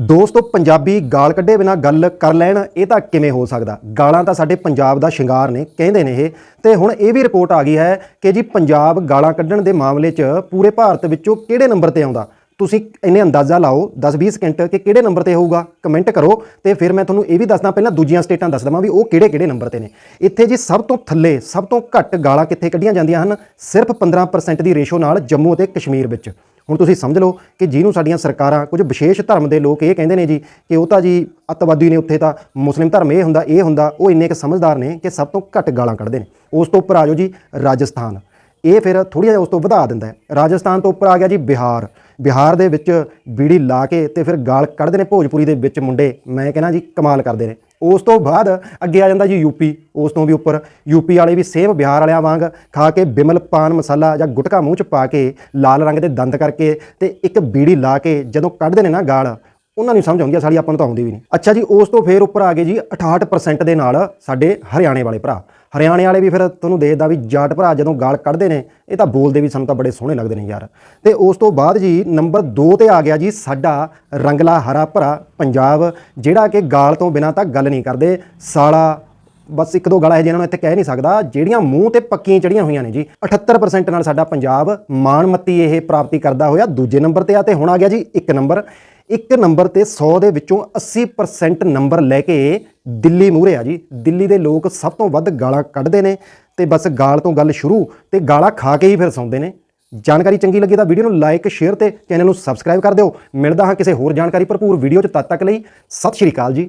ਦੋਸਤੋ ਪੰਜਾਬੀ ਗਾਲ ਕੱਢੇ ਬਿਨਾ ਗੱਲ ਕਰ ਲੈਣ, ਇਹ ਤਾਂ ਕਿਵੇਂ ਹੋ ਸਕਦਾ? ਗਾਲਾਂ ਤਾਂ ਸਾਡੇ ਪੰਜਾਬ ਦਾ ਸ਼ਿੰਗਾਰ ਨੇ, ਕਹਿੰਦੇ ਨੇ ਇਹ। ਤੇ ਹੁਣ ਇਹ ਵੀ ਰਿਪੋਰਟ ਆ ਗਈ ਹੈ ਕਿ ਜੀ ਪੰਜਾਬ ਗਾਲਾਂ ਕੱਢਣ ਦੇ ਮਾਮਲੇ 'ਚ ਪੂਰੇ ਭਾਰਤ ਵਿੱਚੋਂ ਕਿਹੜੇ ਨੰਬਰ ਤੇ ਆਉਂਦਾ? ਤੁਸੀਂ ਇਹਨੇ ਅੰਦਾਜ਼ਾ ਲਾਓ 10-20 ਸਕਿੰਟ ਕਿ ਕਿਹੜੇ ਨੰਬਰ ਤੇ ਹੋਊਗਾ? ਕਮੈਂਟ ਕਰੋ ਤੇ ਫਿਰ ਮੈਂ ਤੁਹਾਨੂੰ ਇਹ ਵੀ ਦੱਸਦਾ, ਪਹਿਲਾਂ ਦੂਜੀਆਂ ਸਟੇਟਾਂ ਦੱਸ ਦਵਾਂ ਵੀ ਉਹ ਕਿਹੜੇ-ਕਿਹੜੇ ਨੰਬਰ ਤੇ ਨੇ। ਇੱਥੇ ਜੀ ਸਭ ਤੋਂ ਥੱਲੇ, ਸਭ ਤੋਂ ਘੱਟ ਗਾਲਾਂ ਕਿੱਥੇ ਕੱਢੀਆਂ ਜਾਂਦੀਆਂ ਹਨ? ਸਿਰਫ 15% ਦੀ ਰੇਸ਼ੋ ਨਾਲ ਜੰਮੂ ਅਤੇ ਕਸ਼ਮੀਰ ਵਿੱਚ। ਹੁਣ ਤੁਸੀਂ ਸਮਝ ਲਓ ਕਿ ਜਿਹਨੂੰ ਸਾਡੀਆਂ ਸਰਕਾਰਾਂ, ਕੁਝ ਵਿਸ਼ੇਸ਼ ਧਰਮ ਦੇ ਲੋਕ ਇਹ ਕਹਿੰਦੇ ਨੇ ਜੀ ਕਿ ਉਹ ਤਾਂ ਜੀ ਅੱਤਵਾਦੀ ਨੇ ਉੱਥੇ ਤਾਂ, ਮੁਸਲਿਮ ਧਰਮ ਇਹ ਹੁੰਦਾ ਇਹ ਹੁੰਦਾ, ਉਹ ਇੰਨੇ ਕੁ ਸਮਝਦਾਰ ਨੇ ਕਿ ਸਭ ਤੋਂ ਘੱਟ ਗਾਲਾਂ ਕੱਢਦੇ ਨੇ। ਉਸ ਤੋਂ ਉੱਪਰ ਆ ਜਾਓ ਜੀ ਰਾਜਸਥਾਨ। ਇਹ ਫਿਰ ਥੋੜੀ ਜਿਹਾ ਉਸ ਤੋਂ ਵਧਾ ਦਿੰਦਾ ਹੈ। ਰਾਜਸਥਾਨ ਤੋਂ ਉੱਪਰ ਆ ਗਿਆ ਜੀ ਬਿਹਾਰ। ਬਿਹਾਰ ਦੇ ਵਿੱਚ ਬੀੜੀ ਲਾ ਕੇ ਤੇ ਫਿਰ ਗਾਲ ਕੱਢਦੇ ਨੇ ਭੋਜਪੁਰੀ ਦੇ ਵਿੱਚ ਮੁੰਡੇ, ਮੈਂ ਕਹਿੰਦਾ ਜੀ ਕਮਾਲ ਕਰਦੇ ਨੇ। ਉਸ ਤੋਂ ਬਾਅਦ ਅੱਗੇ ਆ ਜਾਂਦਾ ਜੀ ਯੂਪੀ ਉਸ ਤੋਂ ਵੀ ਉੱਪਰ। ਯੂਪੀ ਵਾਲੇ ਵੀ ਸੇਮ ਬਿਹਾਰ ਵਾਲਿਆਂ ਵਾਂਗ ਖਾ ਕੇ ਬਿਮਲ ਪਾਨ ਮਸਾਲਾ ਜਾਂ ਗੁਟਕਾ ਮੂੰਹ ਚ ਪਾ ਕੇ ਲਾਲ ਰੰਗ ਦੇ ਦੰਦ ਕਰਕੇ ਤੇ ਇੱਕ ਬੀੜੀ ਲਾ ਕੇ ਜਦੋਂ ਕੱਢਦੇ ਨੇ ਨਾ ਗਾਲ, ਉਹਨਾਂ ਨੂੰ ਸਮਝ ਆਉਂਦੀ ਆ, ਸਾਲੀ ਆਪਾਂ ਨੂੰ ਤਾਂ ਆਉਂਦੀ ਵੀ ਨਹੀਂ। ਅੱਛਾ ਜੀ, ਉਸ ਤੋਂ ਫੇਰ ਉੱਪਰ ਆ ਗਏ ਜੀ 68% ਦੇ ਨਾਲ ਸਾਡੇ ਹਰਿਆਣੇ ਵਾਲੇ ਭਰਾ। ਹਰਿਆਣੇ ਵਾਲੇ ਵੀ ਫਿਰ ਤੁਹਾਨੂੰ ਦੇਖਦਾ ਵੀ ਜਾਟ ਭਰਾ ਜਦੋਂ ਗਾਲ ਕੱਢਦੇ ਨੇ, ਇਹ ਤਾਂ ਬੋਲਦੇ ਵੀ ਸਾਨੂੰ ਤਾਂ ਬੜੇ ਸੋਹਣੇ ਲੱਗਦੇ ਨੇ ਯਾਰ। ਤੇ ਉਸ ਤੋਂ ਬਾਅਦ ਜੀ ਨੰਬਰ 2 ਤੇ ਆ ਗਿਆ ਜੀ ਸਾਡਾ ਰੰਗਲਾ ਹਰਾ ਭਰਾ ਪੰਜਾਬ, ਜਿਹੜਾ ਕਿ ਗਾਲ ਤੋਂ ਬਿਨਾ ਤਾਂ ਗੱਲ ਨਹੀਂ ਕਰਦੇ। ਸਾਲਾ, ਬਸ ਇੱਕ ਦੋ ਗਾਲਾਂ ਹੈ ਜਿਹਨਾਂ ਨੂੰ ਇੱਥੇ ਕਹਿ ਨਹੀਂ ਸਕਦਾ, ਜਿਹੜੀਆਂ ਮੂੰਹ ਤੇ ਪੱਕੀਆਂ ਚੜੀਆਂ ਹੋਈਆਂ ਨੇ ਜੀ। 78% ਨਾਲ ਸਾਡਾ ਪੰਜਾਬ ਮਾਣਮੱਤੀ ਇਹ ਪ੍ਰਾਪਤੀ ਕਰਦਾ ਹੋਇਆ। ਦੂਜੇ ਨੰਬਰ ਤੇ ਆ ਤੇ ਹੁਣ ਆ ਗਿਆ ਜੀ ਇੱਕ ਨੰਬਰ। ਇੱਕ ਨੰਬਰ ਤੇ 100 ਦੇ ਵਿੱਚੋਂ 80% ਨੰਬਰ ਲੈ ਕੇ ਦਿੱਲੀ ਮੂਹਰੇ ਆ ਜੀ। ਦਿੱਲੀ ਦੇ ਲੋਕ ਸਭ ਤੋਂ ਵੱਧ ਗਾਲਾਂ ਕੱਢਦੇ ਨੇ ਤੇ ਬਸ ਗਾਲ ਤੋਂ ਗੱਲ ਸ਼ੁਰੂ ਤੇ ਗਾਲਾਂ ਖਾ ਕੇ ਹੀ ਫਿਰ ਸੌਂਦੇ ਨੇ। ਜਾਣਕਾਰੀ ਚੰਗੀ ਲੱਗੀ ਤਾਂ ਵੀਡੀਓ ਨੂੰ ਲਾਈਕ ਸ਼ੇਅਰ ਤੇ ਚੈਨਲ ਨੂੰ ਸਬਸਕ੍ਰਾਈਬ ਕਰ ਦਿਓ। ਮਿਲਦਾ ਹਾਂ ਕਿਸੇ ਹੋਰ ਜਾਣਕਾਰੀ ਭਰਪੂਰ ਵੀਡੀਓ 'ਚ ਤਦ ਤੱਕ ਲਈ। ਸਤਿ ਸ਼੍ਰੀ ਅਕਾਲ ਜੀ।